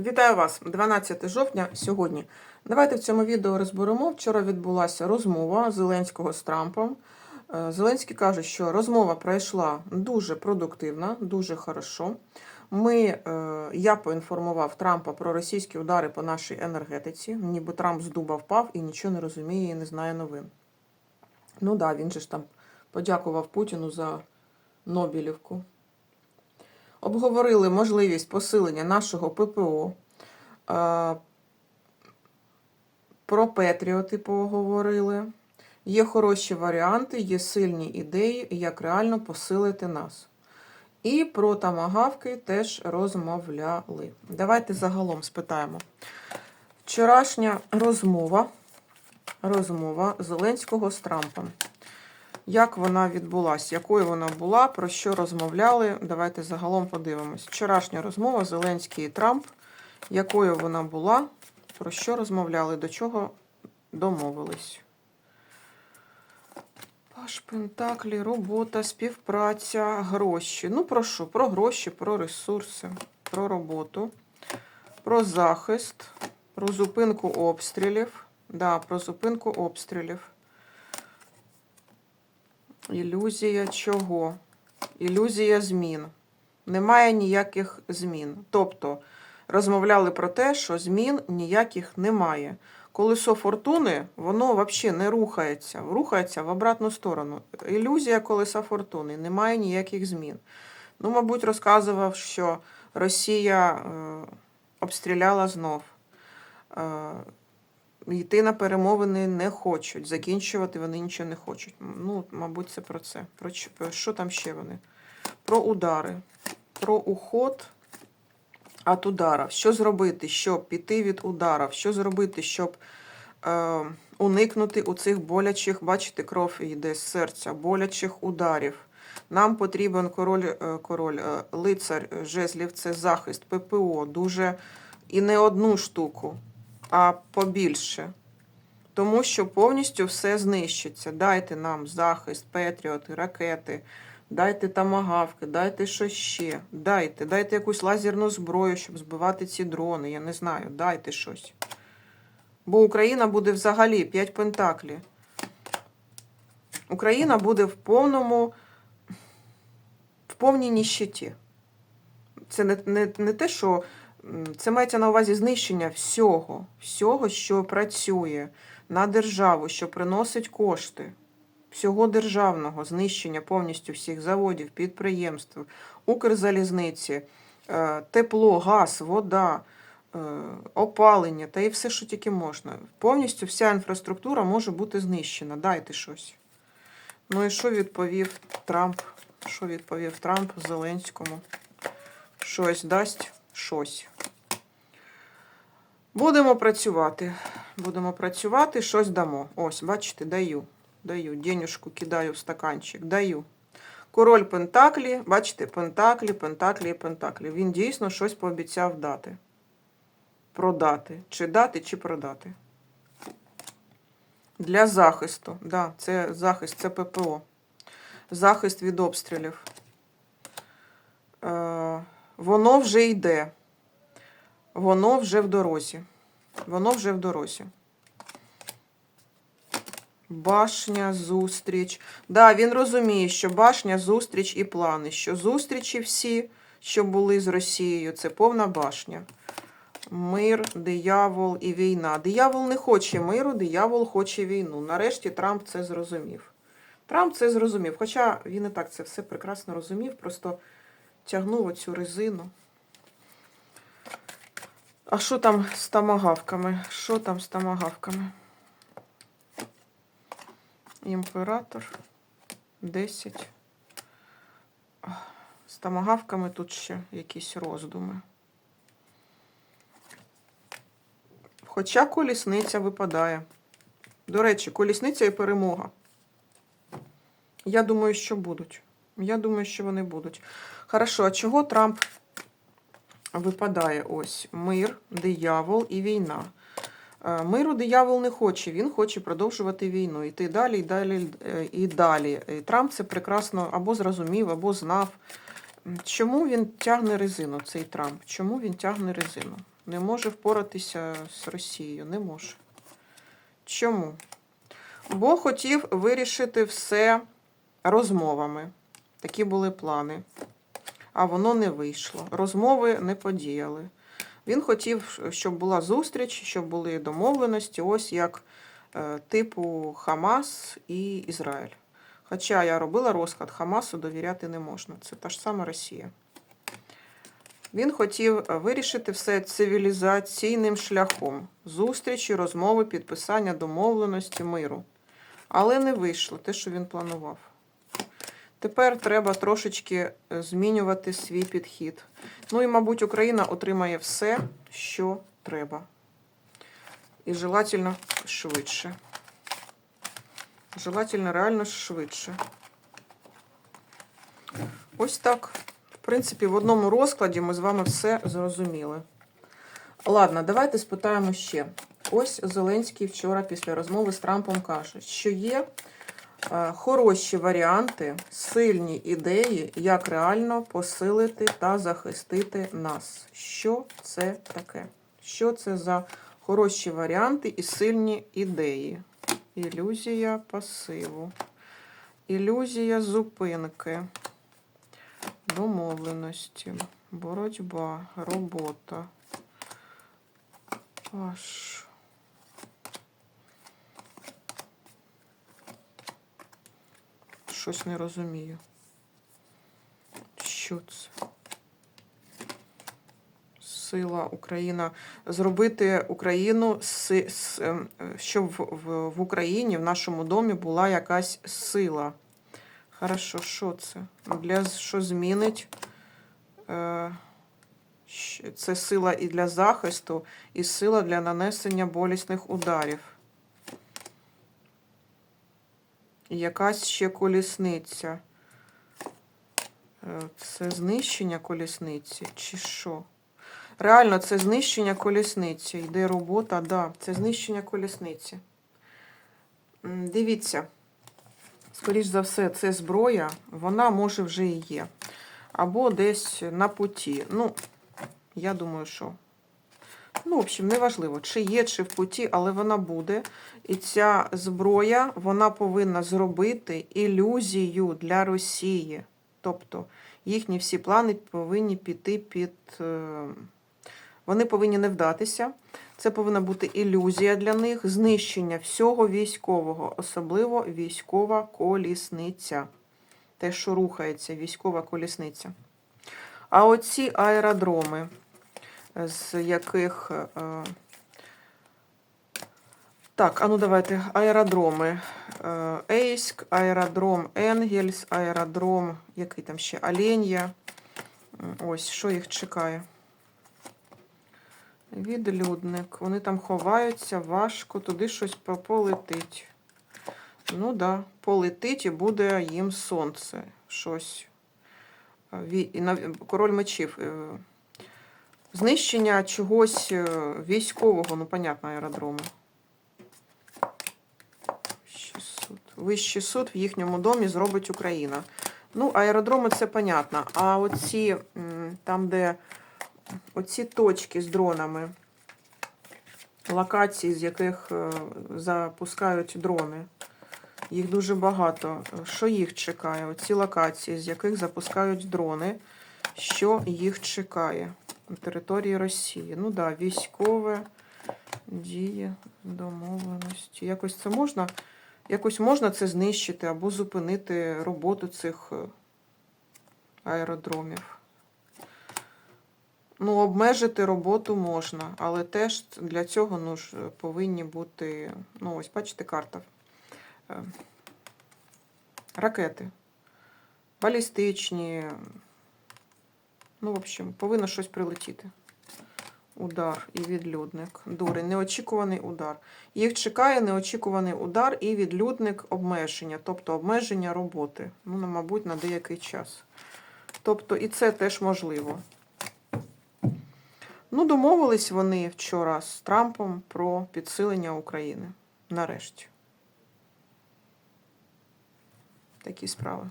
Вітаю вас 12 жовтня сьогодні. Давайте в цьому відео розберемо. Вчора відбулася розмова Зеленського з Трампом. Е, Зеленський каже, що розмова пройшла дуже продуктивна, дуже хорошо. Ми, е, я поінформував Трампа про російські удари по нашій енергетиці, ніби Трамп з дуба впав і нічого не розуміє і не знає новин. Ну так, да, він же ж там подякував Путіну за Нобелівку. Обговорили можливість посилення нашого ППО. е, Про Петріоти поговорили. Є хороші варіанти, є сильні ідеї, як реально посилити нас. І про тамагавки теж розмовляли. Давайте загалом спитаємо. Вчорашня розмова, розмова Зеленського з Трампом. Як вона відбулася, якою вона була, про що розмовляли? Давайте загалом подивимось. Вчорашня розмова Зеленський і Трамп, якою вона була, про що розмовляли, до чого домовились. Паш Пентаклі, робота, співпраця, гроші. Ну, про що? Про гроші, про ресурси, про роботу, про захист, про зупинку обстрілів. Да, про зупинку обстрілів. Ілюзія чого? Ілюзія змін. Немає ніяких змін. Тобто розмовляли про те, що змін ніяких немає. Колесо фортуни, воно взагалі не рухається, рухається в обратну сторону. Ілюзія колеса фортуни, немає ніяких змін. Ну, мабуть, розказував, що Росія е, обстріляла знов. Е, йти на перемовини не хочуть, закінчувати вони нічого не хочуть. Ну, мабуть, це про це. Про що там ще вони? Про удари, про уход від ударів. Що зробити, щоб піти від ударів? Що зробити, щоб е, уникнути у цих болячих, бачите, кров йде з серця, болячих ударів. Нам потрібен король, е, король е, лицар е, жезлів, це захист, ППО, дуже і не одну штуку, а побільше. Тому що повністю все знищиться. Дайте нам захист, петріоти, ракети, дайте тамагавки, дайте що ще. Дайте, дайте якусь лазерну зброю, щоб збивати ці дрони. Я не знаю, дайте щось. Бо Україна буде взагалі 5 пентаклів. Україна буде в повному, в повній ніщеті. Це не, не, не те, що це мається на увазі знищення всього, всього, що працює на державу, що приносить кошти. Всього державного знищення повністю всіх заводів, підприємств, Укрзалізниці, е, тепло, газ, вода, е, опалення та і все, що тільки можна. Повністю вся інфраструктура може бути знищена. Дайте щось. Ну і що відповів Трамп? Що відповів Трамп Зеленському? Щось дасть щось. Будемо працювати. Будемо працювати, щось дамо. Ось, бачите, даю. Даю. Денюжку кидаю в стаканчик. Даю. Король Пентаклі, бачите, Пентаклі, Пентаклі і Пентаклі. Він дійсно щось пообіцяв дати. Продати. Чи дати, чи продати. Для захисту. Да, це захист, це ППО. Захист від обстрілів. Е, воно вже йде. Воно вже в дорозі. Воно вже в дорозі. Башня, зустріч. Да, він розуміє, що башня, зустріч і плани. Що зустрічі всі, що були з Росією, це повна башня. Мир, диявол і війна. Диявол не хоче миру, диявол хоче війну. Нарешті Трамп це зрозумів. Трамп це зрозумів. Хоча він і так це все прекрасно розумів, просто тягнув оцю резину. А що там з тамагавками? Що там з тамагавками? Імператор 10. З тамагавками тут ще якісь роздуми. Хоча колісниця випадає. До речі, колісниця і перемога. Я думаю, що будуть. Я думаю, що вони будуть. Хорошо, а чого Трамп випадає ось мир, диявол і війна. Е, Миру диявол не хоче, він хоче продовжувати війну. Іти далі, і далі, е, і далі. І Трамп це прекрасно або зрозумів, або знав. Чому він тягне резину, цей Трамп? Чому він тягне резину? Не може впоратися з Росією. Не може. Чому? Бо хотів вирішити все розмовами. Такі були плани. А воно не вийшло. Розмови не подіяли. Він хотів, щоб була зустріч, щоб були домовленості, ось як е, типу Хамас і Ізраїль. Хоча я робила розклад, Хамасу довіряти не можна. Це та ж сама Росія. Він хотів е, вирішити все цивілізаційним шляхом: зустрічі, розмови, підписання домовленості, миру. Але не вийшло те, що він планував. Тепер треба трошечки е, змінювати свій підхід. Ну і, мабуть, Україна отримає все, що треба. І желательно швидше. Желательно реально швидше. Ось так. В принципі, в одному розкладі ми з вами все зрозуміли. Ладно, давайте спитаємо ще. Ось Зеленський вчора після розмови з Трампом каже, що є хороші варіанти, сильні ідеї, як реально посилити та захистити нас. Що це таке? Що це за хороші варіанти і сильні ідеї? Ілюзія пасиву. Ілюзія зупинки. Домовленості. Боротьба. Робота. Аж. Щось не розумію. Що це? Сила Україна. Зробити Україну, ем, щоб в Україні, в нашому домі була якась сила. Хорошо, що це? Для що змінить? Е, це сила і для захисту, і сила для нанесення болісних ударів. І якась ще колісниця. Е, Це знищення колісниці, чи що? Реально, це знищення колісниці. Йде робота, да, це знищення колісниці. Дивіться, скоріш за все, це зброя, вона може вже і є. Або десь на путі. Ну, я думаю, що. Ну, в общем, неважливо, чи є, чи в путі, але вона буде. І ця зброя, вона повинна зробити ілюзію для Росії. Тобто їхні всі плани повинні піти під. е, Вони повинні не вдатися. Це повинна бути ілюзія для них, знищення всього військового, особливо військова колісниця. Те, що рухається, військова колісниця. А оці аеродроми, з яких. е, Так, а ну давайте аеродроми. Е, Ейськ, аеродром Енгельс, аеродром, який там ще Оленя. Ось, що їх чекає. Відлюдник. Вони там ховаються, важко, туди щось полетить. Ну да, полетить і буде їм сонце. Щось. Е, Король мечів. Знищення чогось е, військового, ну, понятно, аеродрому. 600. Вищий суд в їхньому домі зробить Україна. Ну, аеродроми це понятно. А оці, там, де оці точки з дронами, локації, з яких е, запускають дрони, їх дуже багато. Що їх чекає? Оці локації, з яких запускають дрони, що їх чекає на території Росії? Ну да, військове дії, домовленості. Якось це можна. Якось можна це знищити або зупинити роботу цих е, аеродромів. Ну, обмежити роботу можна, але теж для цього ну, ж, повинні бути, ну, ось бачите, карта. Е, Ракети. Балістичні. Ну, в общем, повинно щось прилетіти. Удар і відлюдник. Дурень. Неочікуваний удар. Їх чекає неочікуваний удар і відлюдник обмеження, тобто обмеження роботи. Ну, мабуть, на деякий час. Тобто, і це теж можливо. Ну, домовились вони вчора з Трампом про підсилення України. Нарешті. Такі справи.